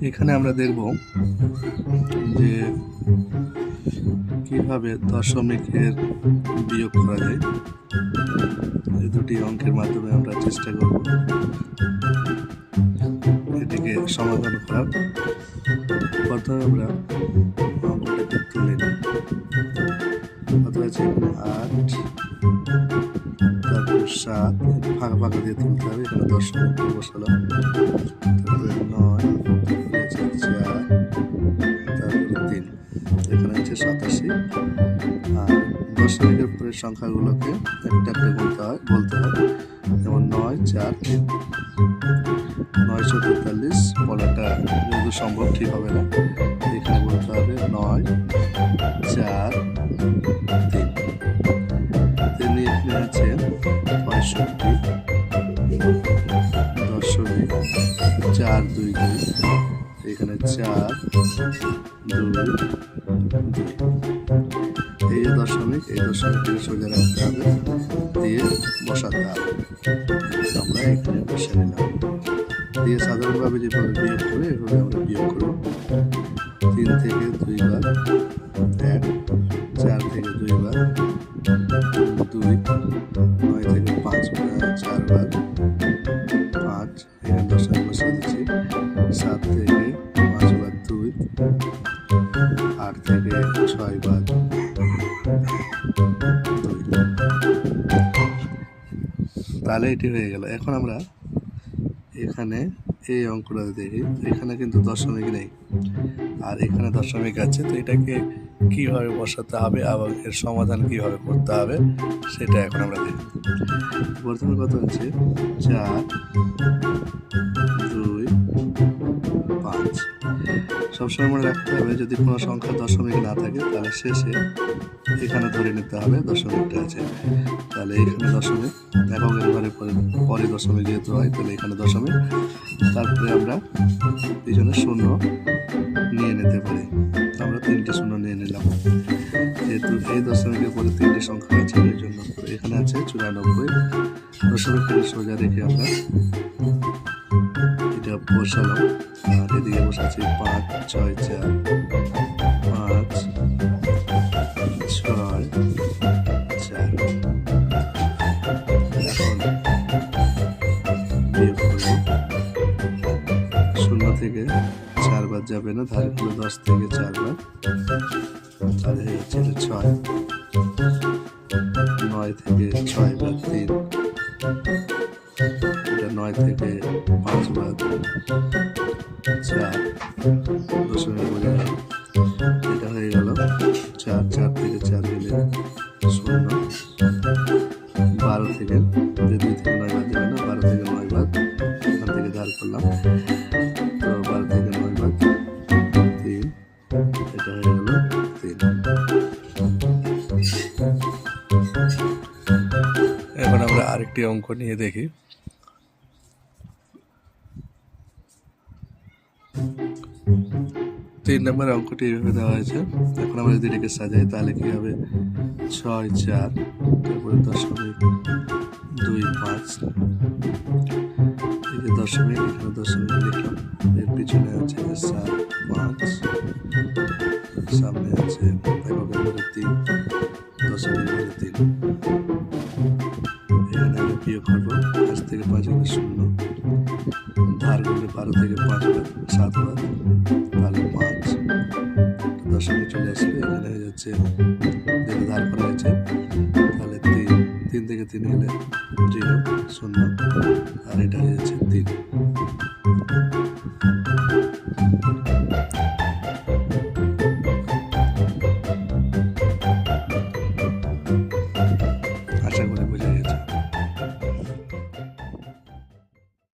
এখানে আমরা দেখব যে কীভাবে দশমিকের বিয়োগ করা যায়। এই দুটি অঙ্কের মাধ্যমে আমরা চেষ্টা করব। এটিকে সমাধান করার। প্রথমে আমরা অঙ্কটাকে তুলে নিই। আট, তারপর সাত ফাঁকা ফাঁকা দিয়ে তুলতে হবে, এখানে দশমিক দিয়ে বসালাম। নয় চার তিন। এখানে হচ্ছে সাতাশি। আর পরের সংখ্যাগুলোকে একটা একটা বলতে হয় বলতে হয়। যেমন নয়, চার, তিন। নয়শো তেতাল্লিশ, বলাটা যেহেতু সম্ভব ঠিক হবে না। এখানে বলতে হবে নয়, চার, তিন। এখানে আছে পঁয়ষট্টি। চার, দুই দুই। এখানে চার, দুই। এই দশমিক, এই দশমিকটিকে সোজা রাখতে হবে। দিয়ে বসাতে হবে। আমরা এখানে বসে নিলাম। দিয়ে সাধারণভাবে যেভাবে বিয়োগ করে, এভাবে আমরা বিয়োগ করব তিন থেকে দুইবার এক, চার থেকে দুইবার দুই। ছয়বার। দুই তাহলে এটি হয়ে গেল। এখন আমরা এখানে এই অঙ্কটা দেখি। এখানে কিন্তু দশমিক নেই। আর এখানে দশমিক আছে। তো এটাকে কীভাবে বসাতে হবে এবং এর সমাধান কীভাবে করতে হবে, সেটা এখন আমরা দেখি। প্রথমে কত হচ্ছে? চার, দুই, পাঁচ। সবসময় মনে রাখতে হবে, যদি কোনো সংখ্যা দশমিক না থাকে, তাহলে শেষে এখানে ধরে নিতে হবে দশমিকটা আছে। তাহলে এখানে দশমিক এককের ঘরে পরে পরে দশমিক যেহেতু হয়, তাহলে এখানে দশমিক। তারপরে আমরা পিছনে শূন্য নিয়ে নিতে পারি। আমরা তিনটে শূন্য নিয়ে নিলাম। যেহেতু এই দশমিকের পরে তিনটে সংখ্যা আছে, এর জন্য এখানে আছে চুরানব্বই। দশমিকটাকে সোজা রেখে আমরা। বসালাম। আর এদিকে বসাচ্ছি পাঁচ, ছয়, চার, পাঁচ, ছয়, চার। এখন শূন্য থেকে চারবার যাবে না ধারে হলো দশ থেকে চারবার। তাহলে হচ্ছে ছয়। নয় থেকে ছয় বার তিন। নয় এটা হয়ে গেল চার চার থেকে চার থেকে তো বারো থেকে নয় বাদ তিন হয়ে আমরা আরেকটি অঙ্ক নিয়ে দেখি তিন নম্বর অঙ্কটি এইভাবে দেওয়া হয়েছে। এখন আমরা যদি এটাকে সাজাই, তাহলে কি হবে? ছয়, চার, তারপরে দশমিক দুই পাঁচ। যে দশমিক, এখানে দশমিক লিখলাম এর পিছনে আছে সাত, পাঁচ। সামনে আছে ঘরে তিন দশমিক ঘরে তিন। এখানে আমি বিয়োগ করব। পাঁচ থেকে পাঁচ গেলে শূন্য। ধার করলে বারো থেকে পাঁচ বার সাত পাঁচ পনেরো সালে চলে আসবে এখানে হয়ে যাচ্ছে যেটা দাঁড় করা হয়েছে তাহলে তিন তিন থেকে তিন হলে জিরো শূন্য। আর এটা হয়ে যাচ্ছে তিন।